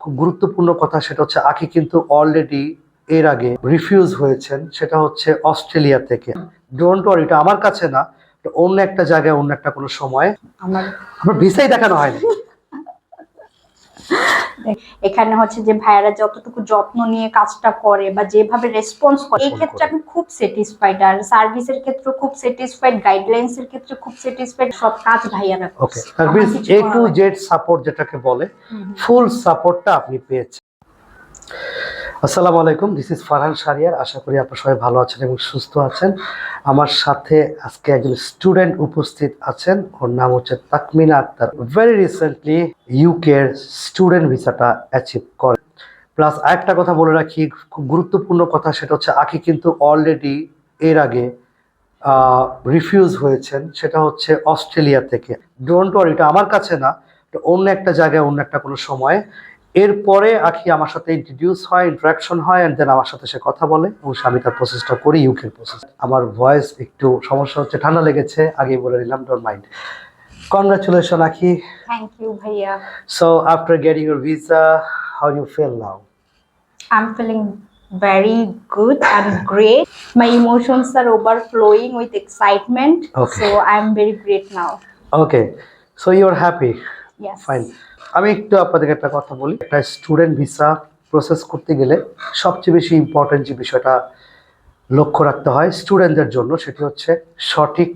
খুব গুরুত্বপূর্ণ কথা সেটা হচ্ছে আখি কিন্তু অলরেডি এর আগে রিফিউজ হয়েছেন সেটা হচ্ছে অস্ট্রেলিয়া থেকে। ডোন্ট ওয়ারি এটা আমার কাছে না অন্য একটা জায়গায় অন্য একটা কোনো সময়। আমার আমার ভিসাই দেখানো হয়নি। এখানে হচ্ছে যে ভাইয়ারা যতটুকু যত্ন নিয়ে কাজটা করে বা যেভাবে রেসপন্স করে এই ক্ষেত্রে আমি খুব স্যাটিসফাইড আর সার্ভিসের ক্ষেত্রে খুব স্যাটিসফাইড গাইডলাইন্স এর ক্ষেত্রে খুব স্যাটিসফাইড সব কাজ ভাইয়ারা করছে। কিছু এ টু জেড সাপোর্ট যেটাকে বলে। ফুল সাপোর্টটা আপনি পেয়েছেন আসসালামু আলাইকুম দিস ইজ ফারহান সারিয়ার আশা করি আপনারা সবাই ভালো আছেন এবং সুস্থ আছেন। আমার সাথে আজকে একজন স্টুডেন্ট উপস্থিত আছেন। ওর নাম হচ্ছে তাকমিনা আক্তার। ভেরি রিসেন্টলি ইউকের স্টুডেন্ট ভিসাটা অ্যাচিভ করে। প্লাস আরেকটা কথা বলে রাখি, খুব গুরুত্বপূর্ণ কথা সেটা হচ্ছে আখি কিন্তু অলরেডি এর আগে রিফিউজ হয়েছেন। সেটা হচ্ছে অস্ট্রেলিয়া থেকে। ডোন্ট ওয়ারি এটা আমার কাছে না। অন্য একটা জায়গায়, অন্য একটা কোনো সময়। এরপরে আখি আমার সাথে ইন্ট্রোডিউস হয় ইন্টারাকশন হয় অ্যান্ড দেন আমার সাথে সে কথা বলে এবং আমি তার প্রসেসটা করি ইউকের প্রসেস আমার ভয়েস একটু সমস্যা হচ্ছে ঠান্ডা লেগেছে আগেই বলে দিলাম don't mind congratulation Akhi thank you ভাইয়া so after getting your visa how you feel now I'm feeling very good and great. My emotions are overflowing with excitement. Okay. So I'm very great now. Okay so you are happy Yes. Fine আমি একটু আপনাদেরকে একটা কথা বলি। একটা student visa process করতে গেলে সবচেয়ে বেশি ইম্পর্টেন্ট যে বিষয়টা লক্ষ্য রাখতে হয় স্টুডেন্টদের জন্য, সেটি হচ্ছে সঠিক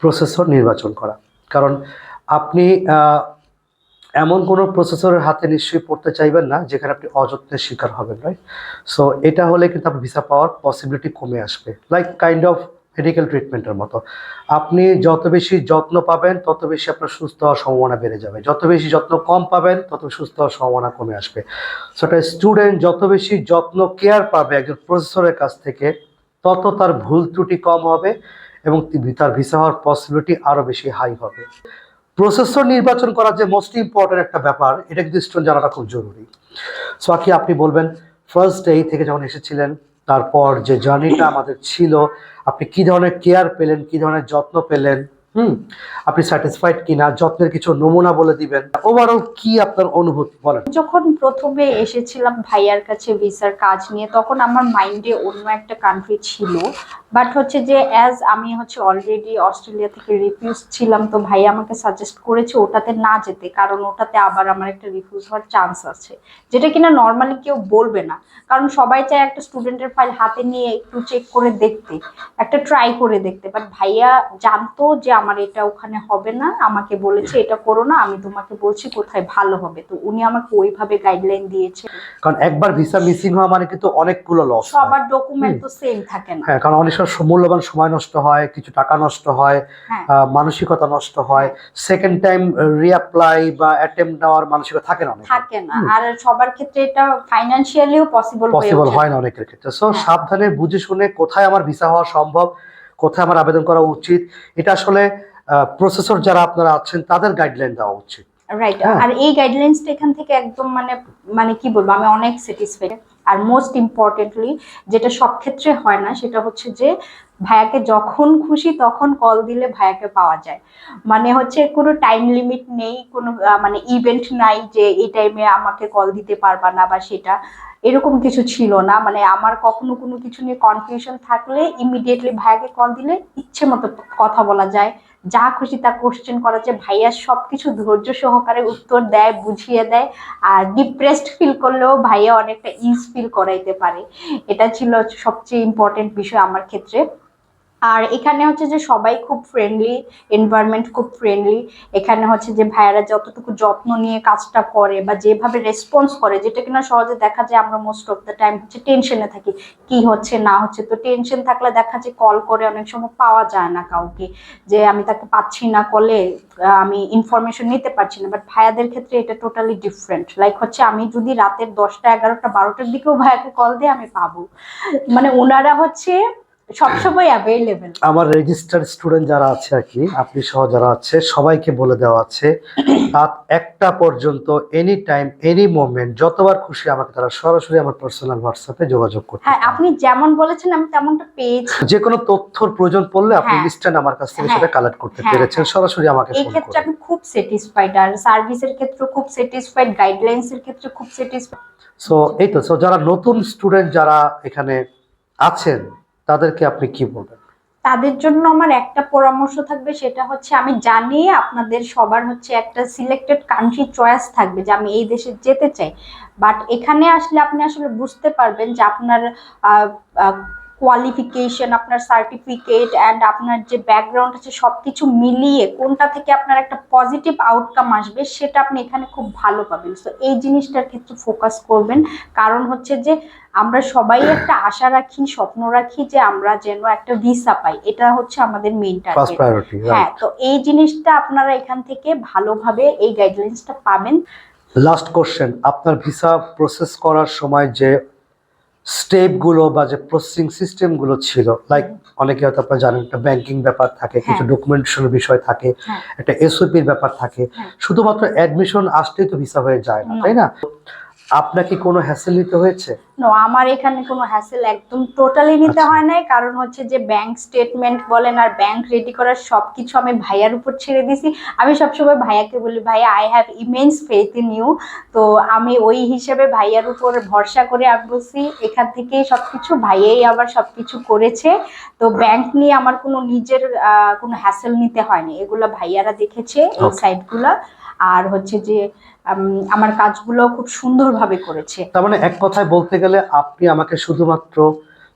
প্রসেসর নির্বাচন করা। কারণ আপনি এমন কোনো প্রসেসরের হাতে নিশ্চয়ই পড়তে চাইবেন না, যেখানে আপনি অযত্নের শিকার হবেন রাইট সো এটা হলে কিন্তু আপনার ভিসা পাওয়ার পসিবিলিটি কমে আসবে। লাইক কাইন্ড অফ মেডিকেল ট্রিটমেন্টের মতো। আপনি যত বেশি যত্ন পাবেন, তত বেশি আপনার সুস্থ হওয়ার সম্ভাবনা বেড়ে যাবে। যত বেশি যত্ন কম পাবেন, তত সুস্থ হওয়ার সম্ভাবনা কমে আসবে। সো একটা স্টুডেন্ট যত বেশি যত্ন কেয়ার পাবে একজন প্রফেসরের কাছ থেকে, তত তার ভুল ত্রুটি কম হবে এবং তার ভিসা হওয়ার পসিবিলিটি আরও বেশি হাই হবে। প্রসেসর নির্বাচন করা যে মোস্ট ইম্পর্টেন্ট একটা ব্যাপার, এটা কিন্তু স্টুডেন্ট জানাটা খুব জরুরি। সো কি আপনি বলবেন ফার্স্ট ডে থেকে যখন এসেছিলেন তারপর যে জার্নিটা আমাদের ছিল আপনি কি ধরনের কেয়ার পেলেন কি ধরনের যত্ন পেলেন? হুম, আপনি স্যাটিসফাইড কিনা, যত্নের কিছু নমুনা বলে দিবেন। ওভারঅল কি আপনার অনুভূতি? বলেন। যখন প্রথমে এসেছিলাম ভাইয়ার কাছে ভিসার কাজ নিয়ে, তখন আমার মাইন্ডে অন্য একটা কান্ট্রি ছিল। বাট হচ্ছে যে অ্যাজ আমি হচ্ছে অলরেডি অস্ট্রেলিয়া থেকে রিফিউজ ছিলাম, তো ভাই আমাকে সাজেস্ট করেছে ওটাতে না যেতে, কারণ ওটাতে আবার আমার একটা রিফিউজ হওয়ার চান্স আছে। যেটা কিনা নর্মালি কেউ বলবে না। কারণ সবাই চায় একটা স্টুডেন্টের ফাইল হাতে নিয়ে একটু চেক করে দেখতে, একটা ট্রাই করে দেখতে। বাট ভাইয়া জানতো যে আমার এটা ওখানে হবে না আমাকে বলেছে এটা করো না আমি তোমাকে বলছি কোথায় ভালো হবে। তো উনি আমাকে ওইভাবে গাইডলাইন দিয়েছে। কারণ একবার ভিসা মিসিং হওয়া মানে কিন্তু অনেকগুলো লস সবার ডকুমেন্ট তো সেম থাকে না। হ্যাঁ কারণ অনেক সময় মূল্যবান সময় নষ্ট হয় কিছু টাকা নষ্ট হয় হ্যাঁ। মানসিকতা নষ্ট হয়। সেকেন্ড টাইম রিঅ্যাপ্লাই বা অ্যাটেম্প নেওয়ার মানসিকতা থাকে না থাকে না। আর সবার ক্ষেত্রে এটা ফাইনান্সিয়ালিও পসিবল পসিবল হয় না। অনেকের ক্ষেত্রে। সো হ্যাঁ। সাবধানে বুঝে শুনে কোথায় আমার ভিসা হওয়া সম্ভব কোথায় আমার আবেদন করা উচিত? এটা আসলে প্রসেসর যারা আপনারা আছেন তাদের গাইডলাইন দেওয়া উচিত। রাইট হ্যাঁ। আর এই গাইডলাইন্সটা এখান থেকে একদম মানে মানে কি বলব আমি অনেক স্যাটিসফাইড আর মোস্ট ইম্পর্টেন্টলি যেটা সব ক্ষেত্রে হয় না, সেটা হচ্ছে যে ভাইয়াকে যখন খুশি তখন কল দিলে ভাইয়াকে পাওয়া যায়। মানে হচ্ছে কোনো টাইম লিমিট নেই, কোনো মানে ইভেন্ট নাই যে এই টাইমে আমাকে কল দিতে পারবা না বা সেটা। এরকম কিছু ছিল না। মানে আমার কখনো কোনো কিছু নিয়ে কনফিউশন থাকলে ইমিডিয়েটলি ভাইয়াকে কল দিলে ইচ্ছে মতো কথা বলা যায়। যা খুশি তা কোশ্চেন করা যায় ভাইয়া সব কিছু ধৈর্য সহকারে উত্তর দেয়, বুঝিয়ে দেয়। আর ডিপ্রেসড ফিল করলেও ভাইয়া অনেকটা ইজ ফিল করাইতে পারে। এটা ছিল সবচেয়ে ইম্পর্টেন্ট বিষয় আমার ক্ষেত্রে। আর এখানে হচ্ছে যে সবাই খুব ফ্রেন্ডলি এনভায়রনমেন্ট খুব ফ্রেন্ডলি এখানে হচ্ছে যে ভাইয়ারা যতটুকু যত্ন নিয়ে কাজটা করে বা যেভাবে রেসপন্স করে, যেটা কিনা সহজে দেখা যায় আমরা মোস্ট অফ দ্য টাইম হচ্ছে টেনশনে থাকি। কি হচ্ছে, না হচ্ছে? তো টেনশন থাকলে দেখা যায় কল করে অনেক সময় পাওয়া যায় না কাউকে যে আমি তাকে পাচ্ছি না কলে, আমি ইনফরমেশন নিতে পারছি না। বাট ভাইয়াদের ক্ষেত্রে এটা টোটালি ডিফারেন্ট লাইক হচ্ছে আমি যদি রাতের দশটা, এগারোটা, বারোটার দিকেও ভাইয়াকে কল দিয়ে আমি পাবো। মানে ওনারা হচ্ছে সবসময় অ্যাভেলেবেল আমার রেজিস্টার্ড স্টুডেন্ট যারা আছে আর কি আপনি সহ যারা আছে সবাইকে বলে দেওয়া আছে রাত একটা পর্যন্ত এনি টাইম এনি মোমেন্ট যতবার খুশি আমাকে তারা সরাসরি আমার পার্সোনাল হোয়াটসঅ্যাপে যোগাযোগ করতে হ্যাঁ আপনি যেমন বলেছেন আমি তেমনটা পেয়েছি যে কোনো তথ্যর প্রয়োজন পড়লে আপনি হ্যাঁ। ইনস্ট্যান্ট আমার কাছ থেকে হ্যাঁ। সেটা কালেক্ট করতে হ্যাঁ, পেরেছেন হ্যাঁ। সরাসরি আমাকে এই ক্ষেত্রে আমি খুব স্যাটিসফাইড আর সার্ভিসের ক্ষেত্রে খুব স্যাটিসফাইড গাইডলাইন্স এর ক্ষেত্রে খুব স্যাটিসফাইড সো এই তো সো যারা নতুন স্টুডেন্ট যারা এখানে আছেন তাদেরকে আপনি কি বলবেন? তাদের জন্য আমার একটা পরামর্শ থাকবে, সেটা হচ্ছে আমি জানি আপনাদের সবার হচ্ছে একটা সিলেক্টেড কান্ট্রি চয়েস থাকবে যে আমি এই দেশে যেতে চাই। বাট এখানে আসলে আপনি আসলে বুঝতে পারবেন যে আপনার কোয়ালিফিকেশন আপনার সার্টিফিকেট অ্যান্ড আপনার যে ব্যাকগ্রাউন্ড আছে সব কিছু মিলিয়ে কোনটা থেকে আপনার একটা পজিটিভ আউটকাম আসবে সেটা আপনি এখানে খুব ভালো পাবেন। সো এই জিনিসটার ক্ষেত্রে ফোকাস করবেন। কারণ হচ্ছে যে আমরা সবাই একটা আশা রাখি স্বপ্ন রাখি যে আমরা যেন একটা ভিসা পাই। এটা হচ্ছে আমাদের মেইন ফার্স্ট টার্গেট হ্যাঁ তো এই জিনিসটা আপনারা এখান থেকে ভালোভাবে এই গাইডলাইন্সটা পাবেন। লাস্ট কোশ্চেন আপনার ভিসা প্রসেস করার সময় যে স্টেপগুলো বা যে প্রসেসিং সিস্টেমগুলো ছিল লাইক অনেকে হয়তো আপনারা জানেন একটা ব্যাংকিং ব্যাপার থাকে কিছু হ্যাঁ। ডকুমেন্টেশনের বিষয় থাকে হ্যাঁ। একটা এসওপির ব্যাপার থাকে হ্যাঁ। শুধুমাত্র অ্যাডমিশন আসতেই তো ভিসা হয়ে যায় না। তাই না আপনাকে কোনো হ্যাসেল নিতে হয়েছে? নো আমার এখানে কোনো হ্যাসেল একদম টোটালি নিতে আচ্ছা। হয় নাই। কারণ হচ্ছে যে ব্যাংক স্টেটমেন্ট বলেন আর ব্যাংক রেডি করার সবকিছু আমি ভাইয়ার উপর ছেড়ে দিছি। আমি সবসময় ভাইয়াকে বলি ভাইয়া I have immense faith in you তো আমি ওই হিসেবে ভাইয়ার উপর ভরসা করে বলছি এখান থেকেই সবকিছু ভাইয়াই আবার সবকিছু করেছে। তো ব্যাংক নিয়ে আমার কোনো নিজের আহ, কোনো হ্যাসেল নিতে হয়নি। এগুলো ভাইয়ারা দেখেছে এই. সাইটগুলা আর হচ্ছে যে আমার কাজগুলো খুব সুন্দরভাবে করেছে। তার মানে এক কথায় বলতে গেলে আপনি আমাকে শুধুমাত্র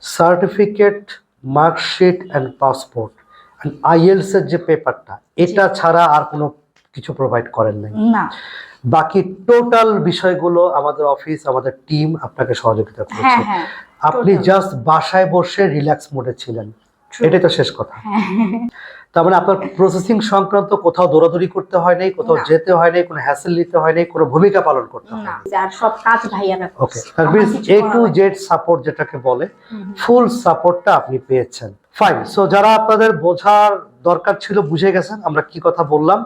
certificate marksheet and passport and IELTS এর যে পেপারটা এটা ছাড়া আর কোনো কিছু প্রোভাইড করেন নাই। না। বাকি টোটাল বিষয়গুলো আমাদের অফিস আমাদের টিম আপনাকে সহযোগিতা হ্যাঁ করেছে। হ্যাঁ আপনি জাস্ট বাসায় বসে রিল্যাক্স মোডে ছিলেন। এটাই তো শেষ কথা। হ্যাঁ। তার মানে আপনার প্রসেসিং সংক্রান্ত কোথাও দৌড়াদৌড়ি করতে হয় নাই কোথাও যেতে হয় নাই কোনো হ্যাসেল নিতে হয় নাই কোনো ভূমিকা পালন করতে হয় আর সব কাজ ভাইয়ারা okay A to Z support যেটাকে বলে। ফুল সাপোর্টটা আপনি পেয়েছেন। ফাইন সো যারা আপনাদের বোঝার দরকার ছিল বুঝে গেছেন আমরা কি কথা বললাম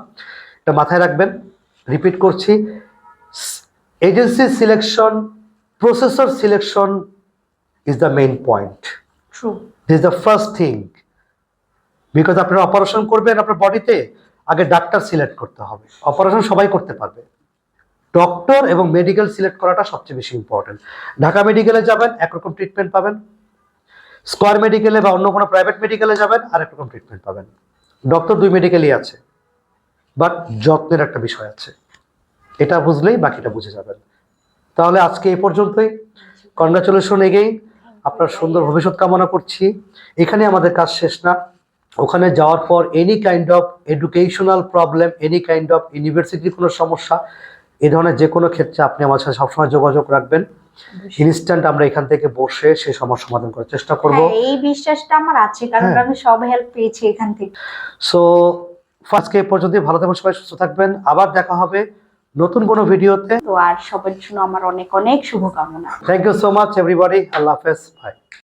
এটা মাথায় রাখবেন রিপিট করছি। Agency selection processor selection is the main point True. This the first thing because আপনারা অপারেশন করবেন আপনার বডিতে আগে ডাক্তার সিলেক্ট করতে হবে। অপারেশন সবাই করতে পারবে। ডক্টর এবং মেডিকেল সিলেক্ট করাটা সবচেয়ে বেশি ইম্পর্টেন্ট ঢাকা মেডিকেলে যাবেন, একরকম ট্রিটমেন্ট পাবেন। স্কোয়ার মেডিকেলে বা অন্য কোনো প্রাইভেট মেডিকেলে যাবেন, আর একরকম ট্রিটমেন্ট পাবেন। ডক্টর দুই মেডিকেলই আছে। বাট যত্নের একটা বিষয় আছে। এটা বুঝলেই বাকিটা বুঝে যাবেন। তাহলে আজকে এই পর্যন্তই। কনগ্রাচুলেশন এগেইন আপনার সুন্দর ভবিষ্যৎ কামনা করছি। এখানে আমাদের কাজ শেষ না। ওখানে যাওয়ার পর any kind of educational problem any kind of ইউনিভার্সিটির কোনো সমস্যা এ ধরনের যে কোনো ক্ষেত্রে আপনি আমার সাথে সবসময় যোগাযোগ রাখবেন। ইনস্ট্যান্ট আমরা এখান থেকে বসে সেই সমস্যা সমাধান করার চেষ্টা করব। হ্যাঁ, এই বিশ্বাসটা আমার আছে কারণ হ্যাঁ। আমি সব হেল্প পেয়েছি এখান থেকে। সো ফার্স্টকে এই পর্যন্ত ভালো থাকবেন সবাই সুস্থ থাকবেন। আবার দেখা হবে নতুন কোনো ভিডিওতে। তো আর সবার জন্য আমার অনেক অনেক শুভকামনা। Thank you so much everybody আল্লাহ হাফেজ বাই